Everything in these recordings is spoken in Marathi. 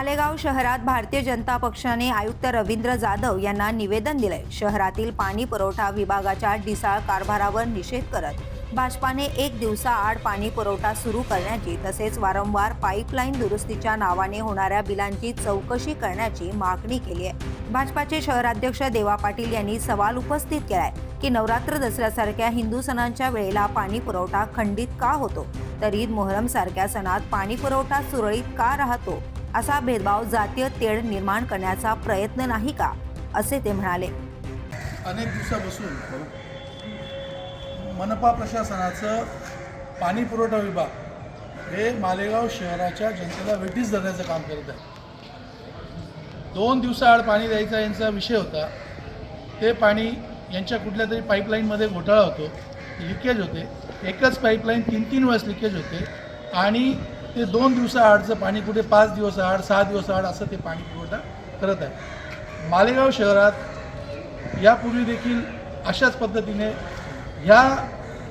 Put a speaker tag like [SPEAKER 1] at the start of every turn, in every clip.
[SPEAKER 1] मालेगाव शहरात भारतीय जनता पक्षाने आयुक्त रवींद्र जाधव यांना निवेदन दिले शहरातील पाणी पुरवठा विभागाच्या ढिसाळ कारभारावर निषेध करत भाजपाने एक दिवसाआड पाणी पुरवठा सुरू करण्याची तसेच वारंवार पाईपलाईन दुरुस्तीच्या नावाने होणाऱ्या बिलांची चौकशी करण्याची मागणी केली आहे. भाजपाचे शहराध्यक्ष देवा पाटील यांनी सवाल उपस्थित केलाय की नवरात्र दसऱ्यासारख्या हिंदू सणांच्या वेळेला पाणी पुरवठा खंडित का होतो? तर ईद मोहरम सारख्या सणात पाणी पुरवठा सुरळीत का राहतो? असा भेदभाव जातीय तेढ निर्माण करण्याचा प्रयत्न नाही का? असे ते म्हणाले.
[SPEAKER 2] अनेक दिवसापासून मनपा प्रशासनाचं पाणी पुरवठा विभाग हे मालेगाव शहराच्या जनतेला वेठीस धरण्याचं काम करत आहे. दोन दिवसाआड पाणी द्यायचा यांचा विषय होता. ते पाणी यांच्या कुठल्या तरी पाईपलाईनमध्ये घोटाळा होतो लिकेज होते. एकच पाईपलाईन तीन तीन वेळेस लिकेज होते आणि ते दोन दिवसाआडचं पाणी कुठे पाच दिवस आड सहा दिवस आड असं ते पाणी पुरवठा करत आहे. मालेगाव शहरात यापूर्वी देखील अशाच पद्धतीने ह्या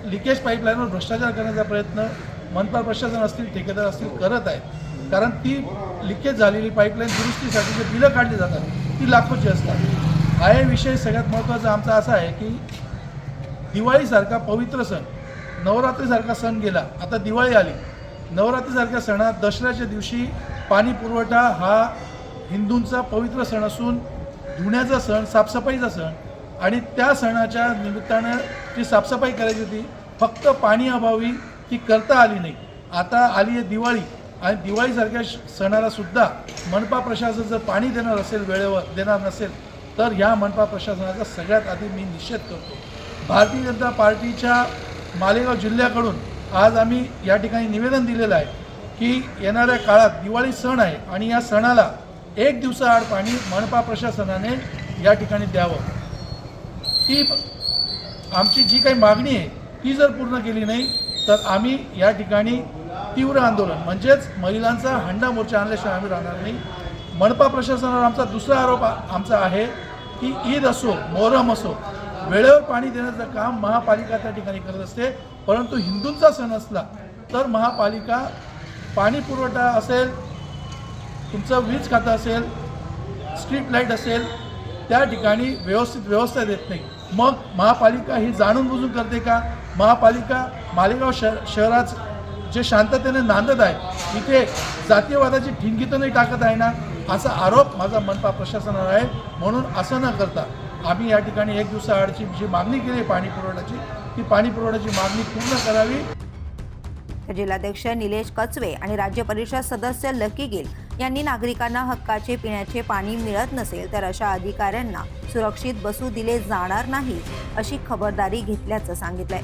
[SPEAKER 2] लिकेज पाईपलाईनवर भ्रष्टाचार करण्याचा प्रयत्न मनपा प्रशासन असतील ठेकेदार असतील करत आहेत. कारण ती लिकेज झालेली पाईपलाईन दुरुस्तीसाठी जे बिलं काढली जातात ती लाखोची असतात. हा हे विषय सगळ्यात महत्त्वाचा आमचा असा आहे की दिवाळीसारखा पवित्र सण नवरात्रीसारखा सण गेला आता दिवाळी आली. नवरात्रीसारख्या सणात दसऱ्याच्या दिवशी पाणी पुरवठा हा हिंदूंचा पवित्र सण असून धुण्याचा सण साफसफाईचा सण आणि त्या सणाच्या निमित्तानं जी साफसफाई करायची होती फक्त पाणी अभावी ती करता आली नाही. आता आली आहे दिवाळी आणि दिवाळीसारख्या सणाला सुद्धा मनपा प्रशासन जर पाणी देणार असेल वेळेवर देणार नसेल तर ह्या मनपा प्रशासनाचा सगळ्यात आधी मी निषेध करतो. भारतीय जनता पार्टीच्या मालेगाव जिल्ह्याकडून आज आम्ही या ठिकाणी निवेदन दिलेलं आहे की येणाऱ्या काळात दिवाळी सण आहे आणि या सणाला एक दिवसाआड पाणी मनपा प्रशासनाने या ठिकाणी द्यावं. ती आमची जी काही मागणी आहे ती जर पूर्ण केली नाही तर आम्ही या ठिकाणी तीव्र आंदोलन म्हणजेच महिलांचा हंडा मोर्चा आणल्याशिवाय आम्ही राहणार नाही. मनपा प्रशासनावर आमचा दुसरा आरोप आमचा आहे की ईद असो मोहरम असो वेळेवर पाणी देण्याचं काम महापालिका त्या ठिकाणी करत असते. परंतु हिंदूंचा सण असला तर महापालिका पाणी पुरवठा असेल तुमचं वीज खातं असेल स्ट्रीट लाइट असेल त्या ठिकाणी व्यवस्थित व्यवस्था देत नाही. मग महापालिका ही जाणून बुजून करते का? महापालिका मालेगाव शहर शहरात जे शांततेने नांदत आहे इथे जातीयवादाची ठिणगी तर नाही टाकत आहे ना? असा आरोप माझा मनपा प्रशासनावर आहे. म्हणून असं न करता आम्ही या ठिकाणी एक दिवसाआडची जी मागणी केली पाणी पुरवठ्याची ती पाणी पुरवठ्याची मागणी पूर्ण करावी.
[SPEAKER 1] जिल्हाध्यक्ष निलेश कचवे आणि राज्य परिषद सदस्य लकी गिल यांनी नागरिकांना हक्काचे पिण्याचे पाणी मिळत नसेल तर अशा अधिकाऱ्यांना सुरक्षित बसू दिले जाणार नाही अशी खबरदारी घेतल्याचं सांगितलंय.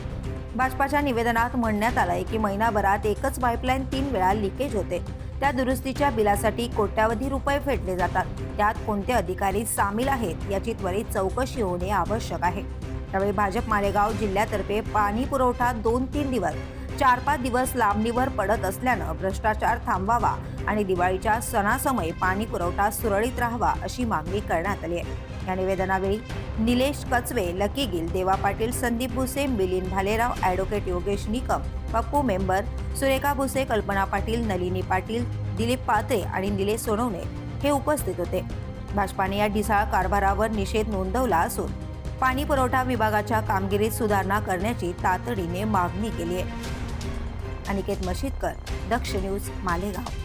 [SPEAKER 1] भाजपाच्या निवेदनात म्हणण्यात आलंय की महिनाभरात एकच पाईपलाईन तीन वेळा लिकेज होते. त्या दुरुस्तीच्या बिलासाठी कोट्यावधी रुपये फेडले जातात. त्यात कोणते अधिकारी सामील आहेत याची त्वरित चौकशी होणे आवश्यक आहे. त्यावेळी भाजप मालेगाव जिल्ह्यातर्फे पाणी पुरवठा दोन तीन दिवस चार पाच दिवस लांबणीवर पडत असल्यानं भ्रष्टाचार थांबवावा आणि दिवाळीच्या सणासमयी पाणी पुरवठा सुरळीत राहावा अशी मागणी करण्यात आली आहे. या निवेदनावेळी निलेश कचवे लकी गिल देवा पाटील संदीप भुसे मिलिंद भालेराव ॲडव्होकेट योगेश निकम पप्पू मेंबर सुरेखा भुसे कल्पना पाटील नलिनी पाटील दिलीप पात्रे आणि निलेश सोनवणे हे उपस्थित होते. भाजपाने या ढिसाळ कारभारावर निषेध नोंदवला असून पाणी पुरवठा विभागाच्या कामगिरीत सुधारणा करण्याची तातडीने मागणी केली आहे. अनिकेत मशीदकर दक्ष न्यूज मालेगाव.